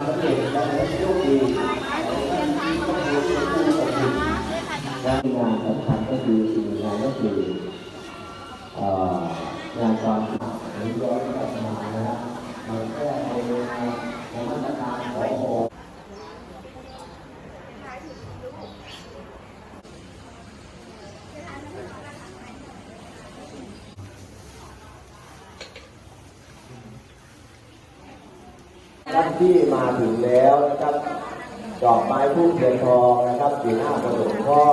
งานสำคัญก็คือสิ่งงานก็คือ ท่านที่มาถึงแล้วนะครับ ดอกไม้ทูบเทียนทองนะครับสีหน้าประสงค์พ่อ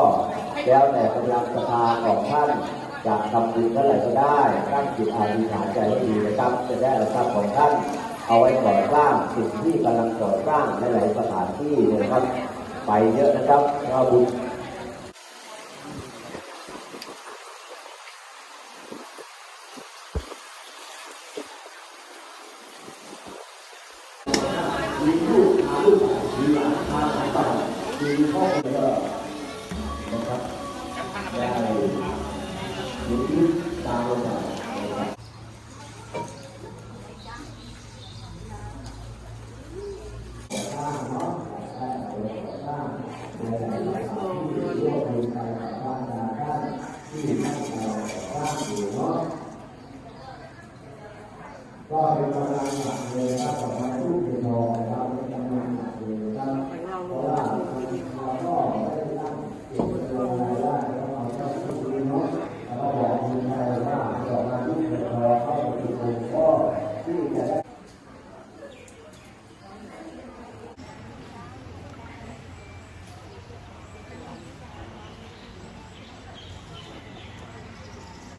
แล้วแต่กำลังศรัทธาของท่านจะทำบุญเท่าไหร่ก็ได้ตั้งจิตอธิษฐานใจให้ดีนะครับ จะได้เอาทรัพย์ของท่าน เอาไว้ก่อสร้างสิ่งที่กำลังก่อสร้างในหลายสถานที่นะครับ ไปเยอะนะครับเราบุญ มีลูกหาลูกมีหลานพาหลานไปมีพ่อคนก็นะครับได้มีลูกตามลงมานะครับก่อสร้างเนาะก่อสร้าง